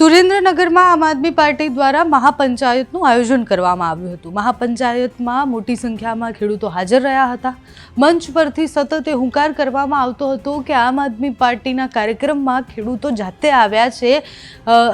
સુરેન્દ્રનગરમાં આમ આદમી પાર્ટી દ્વારા મહાપંચાયતનું આયોજન કરવામાં આવ્યું હતું. મહાપંચાયતમાં મોટી સંખ્યામાં ખેડૂતો હાજર રહ્યા હતા. મંચ પરથી સતત એ હુંકાર કરવામાં આવતો હતો કે આમ આદમી પાર્ટીના કાર્યક્રમમાં ખેડૂતો જાતે આવ્યા છે.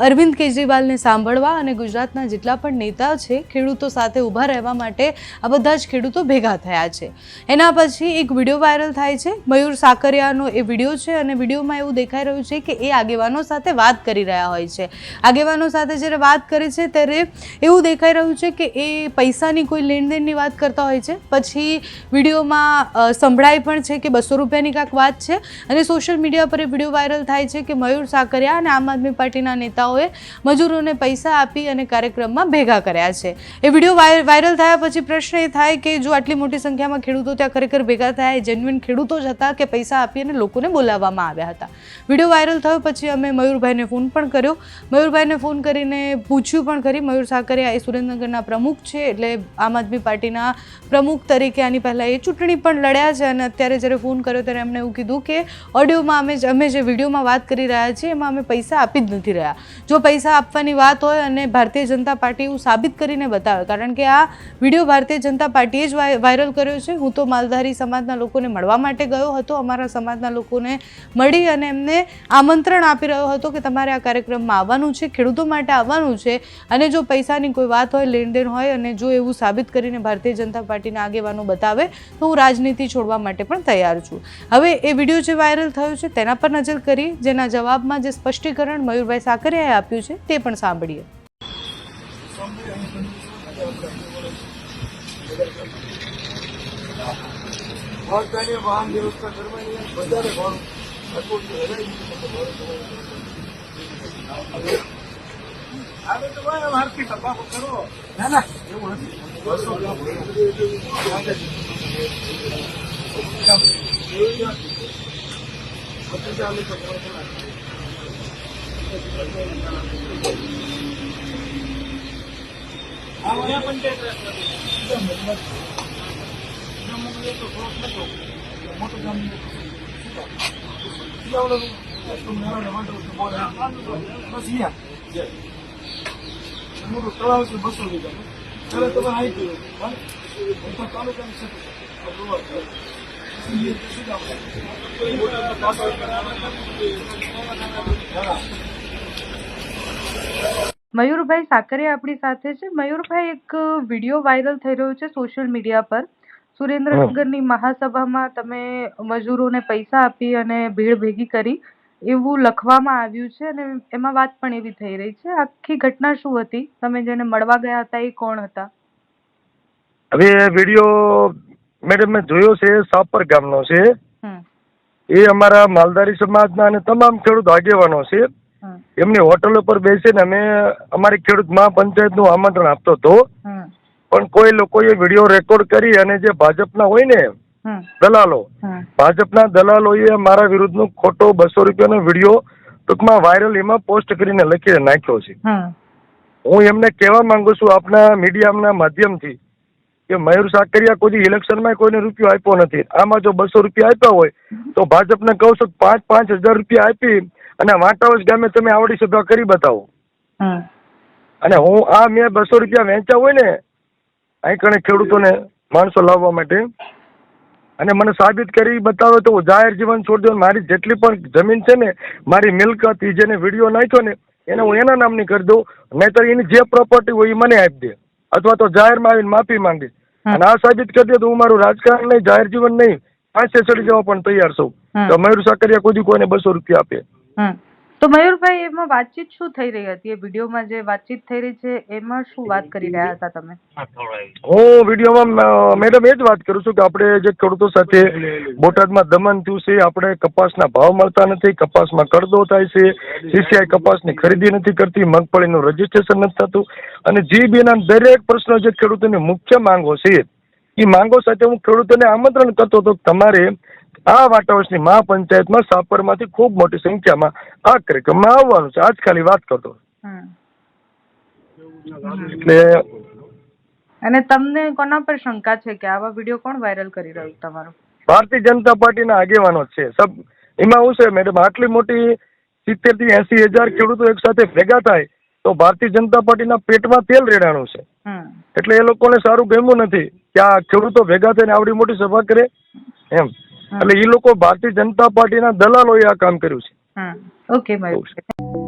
અરવિંદ કેજરીવાલને સાંભળવા અને ગુજરાતના જેટલા પણ નેતા છે, ખેડૂતો સાથે ઊભા રહેવા માટે આ બધા જ ખેડૂતો ભેગા થયા છે. એના પછી એક વીડિયો વાયરલ થાય છે. મયુર સાકરિયાનો એ વીડિયો છે અને વિડીયોમાં એવું દેખાઈ રહ્યું છે કે એ આગેવાનો સાથે વાત કરી રહ્યા હોય છે. આગેવાનો સાથે જ્યારે વાત કરે છે, ત્યારે એવું દેખાઈ રહ્યું છે કે એ પૈસાની કોઈ લેણદેણની વાત કરતા હોય છે. પછી વિડીયોમાં સંભળાય પણ છે કે બસો રૂપિયાની કાંક વાત છે અને સોશિયલ મીડિયા પર એ વીડિયો વાયરલ થાય છે કે મયુર સાકરિયા અને આમ આદમી પાર્ટીના નેતાઓએ મજૂરોને પૈસા આપી અને કાર્યક્રમમાં ભેગા કર્યા છે. એ વીડિયો વાયર વાયરલ થયા પછી પ્રશ્ન એ થાય કે જો આટલી મોટી સંખ્યામાં ખેડૂતો ત્યાં ખરેખર ભેગા થયા જેન્યુઇન ખેડૂતો જ હતા કે પૈસા આપી અને લોકોને બોલાવવામાં આવ્યા હતા. વીડિયો વાયરલ થયો પછી અમે મયુરભાઈને ફોન પણ કર્યો. મયુરભાઈને ફોન કરીને પૂછ્યું પણ ખરી. મયુર સાકરિયા એ સુરેન્દ્રનગરના પ્રમુખ છે, એટલે આમ આદમી પાર્ટીના પ્રમુખ તરીકે આની પહેલાં એ ચૂંટણી પણ લડ્યા છે અને અત્યારે જ્યારે ફોન કર્યો ત્યારે એમણે એવું કીધું કે ઓડિયોમાં અમે અમે જે વિડીયોમાં વાત કરી રહ્યા છીએ, એમાં અમે પૈસા આપી જ નથી રહ્યા. જો પૈસા આપવાની વાત હોય અને ભારતીય જનતા પાર્ટી એવું સાબિત કરીને બતાવે, કારણ કે આ વીડિયો ભારતીય જનતા પાર્ટીએ જ વાય- વાયરલ કર્યો છે. હું તો માલધારી સમાજના લોકોને મળવા માટે ગયો હતો, અમારા સમાજના લોકોને મળી અને એમને આમંત્રણ આપી રહ્યો હતો કે તમારે આ કાર્યક્રમમાં આવવાનું છે, ખેડૂતો માટે આવવાનું છે અને જો પૈસાની કોઈ વાત હોય, લેણદેણ હોય અને જો એવું સાબિત કરીને ભારતીય જનતા પાર્ટીના આગેવાનો બતાવે, તો હું રાજનીતિ છોડવા માટે પણ તૈયાર છું. હવે એ વીડિયો જે વાયરલ થયો છે, તેના પર નજર કરી, જેના જવાબમાં જે સ્પષ્ટીકરણ મયુરભાઈ સાકરિયાએ આપ્યું છે, તે પણ સાંભળીએ. વાહન વ્યવસ્થા કરવાની વધારે ભાડું ના ના એવું નથી બસો ગ્રામ. મયુરભાઈ સાકરિયા આપણી સાથે છે. મયુરભાઈ, એક વીડિયો વાયરલ થઈ રહ્યો છે સોશિયલ મીડિયા પર. સુરેન્દ્રનગરની મહાસભામાં તમે મજૂરોને પૈસા આપી અને ભીડ ભેગી કરી. એવું લખવામાં આવ્યું છે અને એમાં વાત પણ એવી થઈ રહી છે આખી ઘટના શું હતી? તમે જેને મળવા ગયા હતા એ કોણ હતા? હવે વીડિયો મેડમ મેં જોયો છે સાપર ગામનો છે. એ અમારા માલધારી સમાજના અને તમામ ખેડૂત આગેવાનો છે. એમની હોટલ ઉપર બેસીને અમે અમારી ખેડૂત મહાપંચાયતનું આમંત્રણ આપતો હતો. પણ કોઈ લોકોએ વીડિયો રેકોર્ડ કરી અને જે ભાજપના હોય ને દલાલો. ભાજપના દલાલોએ મારા વિરુદ્ધનો ખોટો બસો રૂપિયાનો વીડિયો ટૂંકમાં વાયરલ એમાં પોસ્ટ કરીને લખી નાખ્યો છે. હું એમને કહેવા માંગુ છું આપના મીડિયાના માધ્યમથી કે મયુર સાકરિયા કોઈ ઇલેક્શનમાં કોઈને રૂપિયો આપ્યો નથી. આમાં જો બસો રૂપિયા આપ્યા હોય તો ભાજપને કહું છું પાંચ પાંચ હજાર રૂપિયા આપી અને વાંટાવસ ગામે તમે આવડી સભા કરી બતાવો. અને હું આ મેં બસો રૂપિયા વેચ્યા હોય ને અહીં કણે ખેડૂતોને માણસો લાવવા માટે અને મને સાબિત કરી બતાવે તો હું જાહેર જીવન છોડી દઉં મારી જેટલી પણ જમીન છે ને મારી મિલકત ઈ જેને વીડિયો નાખ્યો ને એને હું એના નામની કરી દઉં નહીતર એની જે પ્રોપર્ટી હોય એ મને આપી દે. અથવા તો જાહેરમાં આવીને માફી માંગે. અને આ સાબિત કરી દે તો હું મારું રાજકારણ નહીં જાહેર જીવન નહીં પાંચે ચડી જવા પણ તૈયાર છું. તો મયુર સાકરિયા કોઈ કોઈને બસો રૂપિયા આપે. તો મયુરભાઈ એમાં વાતચીત શું થઈ રહી હતી? એ વિડીયોમાં જે વાતચીત થઈ રહી છે એમાં શું વાત કરી રહ્યા હતા તમે? હું વિડીયોમાં મેડમ એ જ વાત કરું છું કે આપણે જે ખેડૂતો સાથે બોટાદમાં દમન થયું છે આપણે કપાસના ભાવ મળતા નથી કપાસમાં કરદો થાય છે સીસીઆઈ કપાસની ખરીદી નથી કરતી મગફળીનું રજીસ્ટ્રેશન નથી થતું. અને જીબીના દરેક પ્રશ્નો જે ખેડૂતોની મુખ્ય માંગો છે એ માંગો સાથે હું ખેડૂતોને આમંત્રણ કરતો હતો તમારે આ વાટા વર્ષની મહાપંચાયતમાં સાપરમાંથી ખૂબ મોટી સંખ્યામાં આ કાર્યક્રમમાં આવવાનું છે. આજ ખાલી વાત કરતો એટલે અને તમને કોના પર શંકા છે કે આવા વીડિયો કોણ વાયરલ કરી રહ્યું તમારો? ભારતીય જનતા પાર્ટીના આગેવાનો છે. સબ એમાં હું છે મેડમ? આટલી મોટી સિત્તેરથી એસી હજાર ખેડૂતો એક સાથે ભેગા થાય તો ભારતીય જનતા પાર્ટીના પેટમાં તેલ રેડાણું છે. એટલે એ લોકોને સારું ગમ્યું નથી કે આ ખેડૂતો ભેગા થઈને આવડી મોટી સભા કરે. એમ. એટલે એ લોકો ભારતીય જનતા પાર્ટીના દલાલોએ આ કામ કર્યું છે. ઓકે